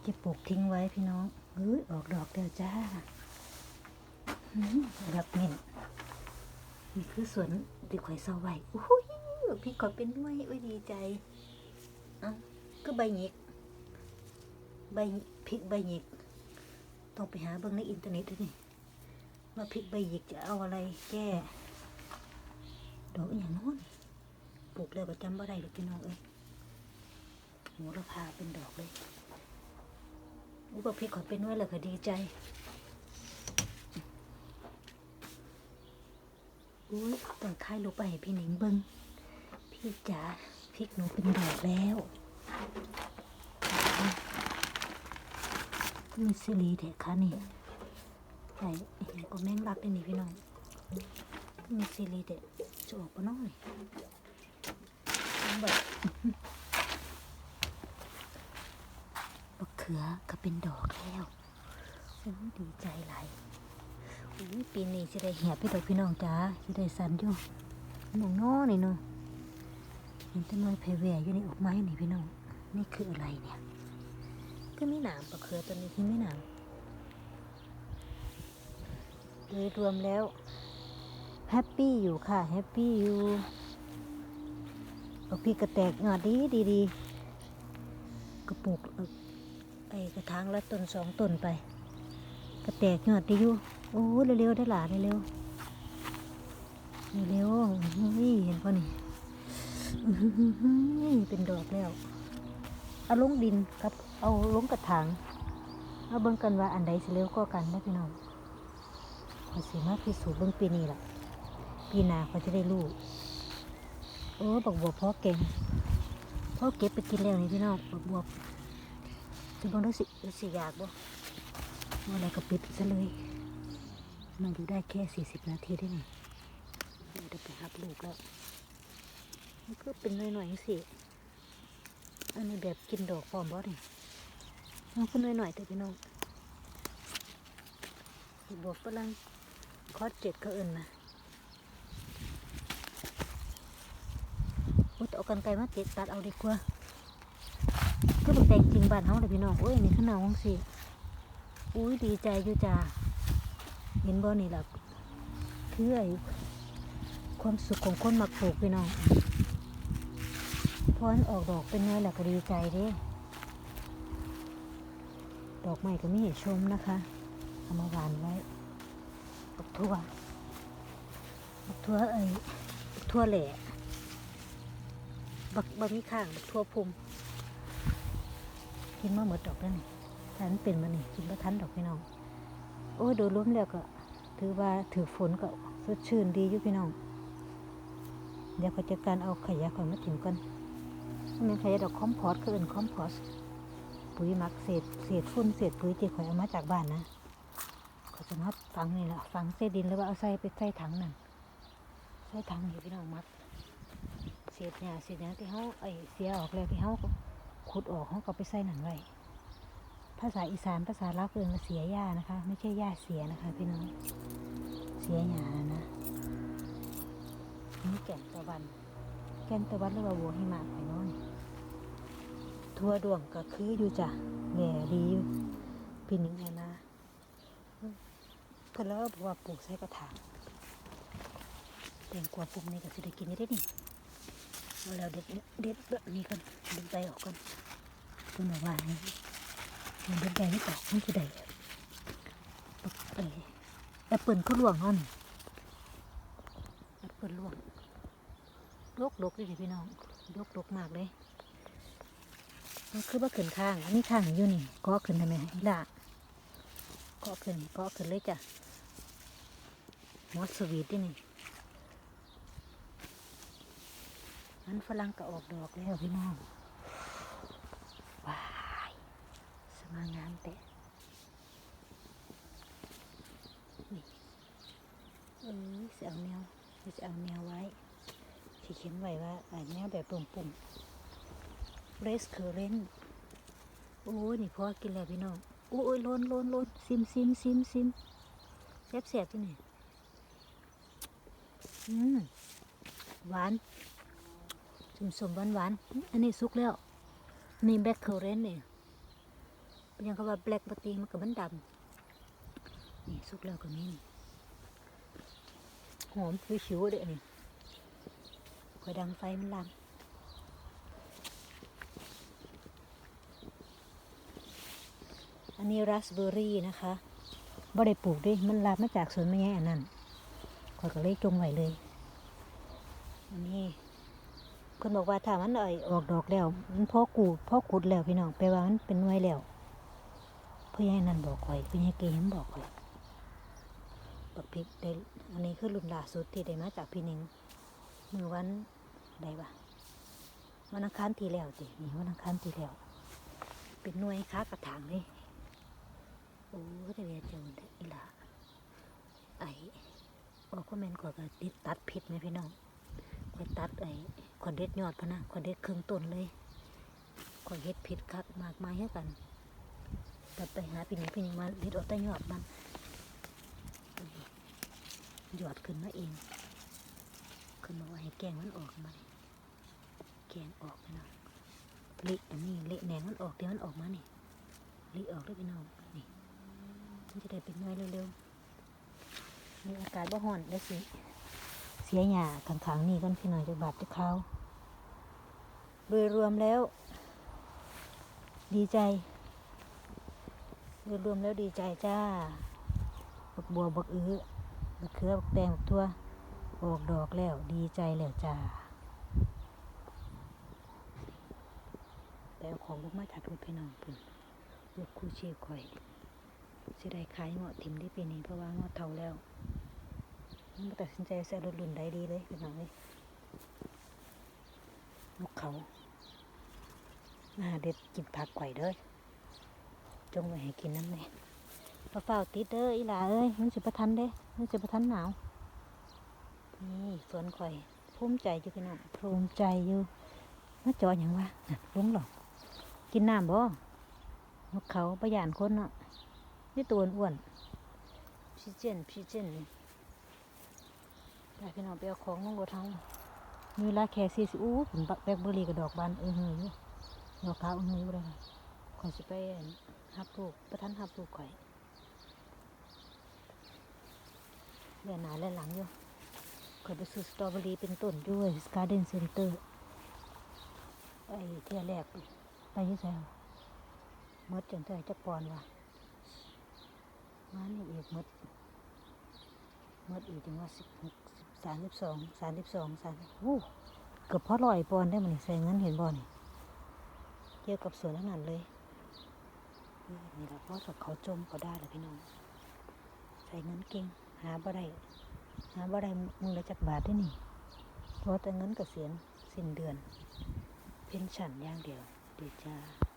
นี่จะปลูกทิ้งไว้พี่น้องเฮ้ยออกดอกแล้วจ้าอื้อหือแบบเม่นนี่คือสวนที่ข่อยเศร้าไว้อุ้ยพี่ขอยเป็นด้วยอุ้ยดีใจเอ้าก็ใบหยิกใบพริกใบหยิกต้องไปหาเบิ่งในอินเทอร์เน็ตด้วยนี่ว่าพริกใบหยิกจะเอาอะไรแก้ดอกอย่างโน้นปลูกแล้วก็จำบ่ได้หรอกพี่น้องเอ้ยโหระพาเป็นดอกเลย อุปพริกขอเป็นไว้เลยก็ดีใจอุ้ยต้องถ่ายรูปไปให้พี่หนิงเบิงพี่จ๋าพริกหนูเป็นดอกแล้วมีสิรีแถคะนี่ใส่เห็นก็แม่งรักเลยนี่พี่น้องมีซีรีส์เด็ดจะออกปะน้อยแบบบักเขือก็เป็นดอกแล้วโอ้ดีใจหลายโอ้ยปีนี้จะได้แหบพี่ดอกพี่น้องจ้าจะได้สันอยู่มองน้อนี่เนาะเห็นต้นไม้เพแวอยู่ในอกไม้นี่พี่น้องนี่คืออะไรเนี่ย ก็ไม่หนามบักเขือตัวนี้ที่ไม่หนามโดยรวมแล้วแฮปปี้อยู่ค่ะแฮปปี้อยู่พี่กระแตกงอดีดีดีกระปุก ไอ้กระถางละต้นสองต้นไป กระแตกยอดดีอยู่โอ้เร็วๆได้หลาเร็วเร็วนี่เห็นป่ะนี่อื้อหือหือหือเป็นดอกแล้ว เอาลงดินกับเอาลงกระถางเอาเบิ่งกันว่าอันใดสิเร็วก็กันนะพี่น้องขอสิมาพิสูจน์เบิ่งปีนี้ล่ะ ปีหน้าเขาจะได้รู้โอ้บักบวบพ่อเก่งพ่อเก็บไปกินแล้วนี่พี่น้องบักบวบ จะบังรู้สิรู้สิอยากบ่ว่าอะไรก็ปิดซะเลยมันอยู่ได้แค่สี่สิบนาทีได้ไงเดี๋ยวไปหับลูกแล้วมันก็เป็นหน่อยๆสิอันนี้แบบกินดอกพร้อมบ่นี่มันก็หน่อยๆแต่พี่น้องบักบวบฝรั่งคอดเจ็ดเขาเอินนะอุ้ยเอากันไกลมาเจ็ดตัดเอาดีกว่า ก็เป็นแต่งจริงบ้านเฮาเลยพี่น้องโอ้ยนี่ขนาดของสิอุ้ยดีใจอยู่จ้าเห็นบ่นี่ล่ะคือไอ้ความสุขของคนมาปลูกพี่น้องพอมันออกดอกเป็นไงล่ะก็ดีใจเด้ดอกใหม่ก็มีให้ชมนะคะเอามาหวานไว้บักทั่วบักทั่วไอ้บักทั่วแหล่บักบักมีข้างบักทั่วพุ่ม กินมาหมดดอกแล้วนี่ถ้ามันเป็นมันนี่กินมาทันดอกพี่น้อง โอ้ยโดยรวมแล้วก็ ถือว่าถือฝนก็สดชื่นดีอยู่พี่น้อง เดี๋ยวเขาจะการเอาขยะก่อนมาถิ่มกันมันเป็นขยะดอกคอมพอสคืออื่นคอมพอสปุ๋ยหมักเศษเศษฝุ่นเศษปุ๋ยที่ข่อยเอามาจากบ้านนะเขาจะมาฝังนี่แหละฝังเศษดินหรือว่าเอาใส่ไปใส่ถังนั่นใส่ถังอยู่พี่น้องมัดเศษหญ้าเศษหญ้าที่เขาไอเสียออกแล้วที่เขา ขุดออกเขาก็ไปใส่หนังไว้ภาษาอีสานภาษาลาวเกินว่าเสียหญ้านะคะ ไม่ใช่หญ้าเสียนะคะพี่น้องเสียหญ้านะนี่แก่นตะวัน แก่นตะวันหรือว่าบัวหิมะไข่น้อยทั่วดวงก็คืออยู่จ้ะแห่ดีพี่นิงไงมาเพิ่นแล้วบอกว่าปลูกใส่กระถางแตงกวาปลูกนี่ก็สิได้กินได้นี่ เอาแล้วเด็ดเด็ดแบบนี้ก่อนเด็ดใบออกก่อนต้นหวานี่มันเด็ดใบไม่ออกไมันคือใดปกไปแอปเปิลเขาลวงนาะนี่แอปเปิลลวงลกลกเลยดิพี่น้องลกลกมากเลยมันคือว่าขึ้นข้าง อันนี้ข้างอยู่นี่ก็ขึ้นทำไมล่ะก็ขึ้นก็ขึ้นเลยจ้ะมอสสวีทดินี่ มันฝรั่งก็ออกดอกแล้วพี่น้องว้ายสมางามแต่นี่เออจะเอาแนวจะเอาแนวไว้ที่เขียนไว้ว่าอ่าแนวแบบปุ่มๆ race current โอ้ยนี่พอกินแล้วพี่น้องโอ้ยล้นล้นล้นซิมซิมซิมซิมแซ่บแซ่บที่นี่อืมหวาน สมสมหวานหวานอันนี้สุกแล้ว นี่แบล็คเคอร์เรนต์นี่ยังเขาว่าแบล็กปติมันก็มันดำนี่สุกแล้วก็มีนี่หอมคือชิวเด้อนี่คอยดังไฟมันลามอันนี้ราสเบอร์รี่นะคะบ่ได้ปลูกด้วยมันลามมาจากสวนไม่ใช่อันนั้นคอยก็เลยจงไว้เลย คนบอกว่าถ้ามันเอ่ยออกดอกแล้วมันพ่อกูดพอขุดแล้วพี่น้องแปลว่ามันเป็นหน่วยแล้วเพื่อให้นั่นบอกข่อยเพื่อให้เกมบอกข่อยบักพริกได้อันนี้คือรุ่นล่าสุดที่ได้มาจากพี่หนิงมือวันใดวะวันอังคารที่แล้วตินี่วันอังคารที่แล้ว เป็นหน่วยค้ากระถางเลยโอ้แต่เวียเจออีหล่าไอ้บอกว่าแมนกว่าก็ติดตัดผิดไหมพี่น้อง อยตัดไอ้คอนเด็ดยอดพะนะคอนเด็ดครึ่งต้นเลยคอยเฮ็ดผิดคักมากมายให้กันแต่ไปหาพี่หนิงพี่หนิงมาเด็ดออกแต่ยอดมันยอดขึ้นมาเองขึ้นมาว่าให้แกงมันออกมาแกงออกพี่น้องเละอันนี้เละแหนงมันออกเดี๋ยวมันออกมานี่เละออกด้วยพี่น้องนี่มันจะได้เป็นหน่วยเร็วๆมีอากาศบ่ฮ้อนแล้สิ สียหยาขังๆนี่ก่อนพี่หน่อยจะบาดจะเขาโดยรวมแล้ว ดีใจโดยรวมแล้วดีใจจ้าบักบัวบักอื้อบักเขือบักแตงบักทั่วออกดอกแล้วดีใจแล้วจ้าแต่ของลูกมาจากรถพี่น้องปุ่นรถคู่ชีพข่อยเสียดายขายเงาะทิมได้ปีนี้เพราะว่าเงาะเท่าแล้ว มันตัดสินใจใส่รถรุ่นใดดีเลยเป็นหนังเลยนกเขามาหาเด็ดกินผักไข่เด้อจงไว้ให้กินน้ำแน่ปลาเฝ้าวติดเด้ออีหลาเอ้ยมันสิประทันเด้ มันสิประทันหนาว นี่สวนข่อยภูมิใจอยู่พี่น้องภูมิใจอยู่มาจออย่างวะน่ะลงหรอกกินน้ำบ่นกเขาประหยานคนเนาะนี่ตัวอ้วนๆพี่เจนพี่เจนนี่ ไปพี่น้องไปเอาของลงรถเฮามีเวลาแค่สี่สิอู้ผมแบล็คเบอร์รี่กับดอกบานเออเฮยอยู่ดอกขาวเออเฮยอยู่เลยข่อยสิไปอั่นหับลูกประทันหับลูกข่อยเรียนหนาเรียนหลังอยู่ข่อยไปซื้อสตรอเบอรี่เป็นต้นด้วยการ์เดนเซ็นเตอร์ไอ้เที่ยแรกไปยี่แซวมดจนเท่าไหร่จะปอนวะมานี่อีกมดมดอีกถึงว่าสิบหก สามสิบสองสามสิบสองสามโอ้เกือบพอลอยปอนได้มันใส่เงินเห็นบ่นี่เกี่ยวกับสวนทั้งนั้นเลยนี่นี่แหละเพราสักเขาจมเขาได้เลยพี่น้องใส่เงินเก่งหาบ่ได้หาบ่ได้มึงละจักบาทได้นี่เพราะแต่เงินกเกษียณสิ้นเดือน เพนชั่นอย่างเดียวดีจ้า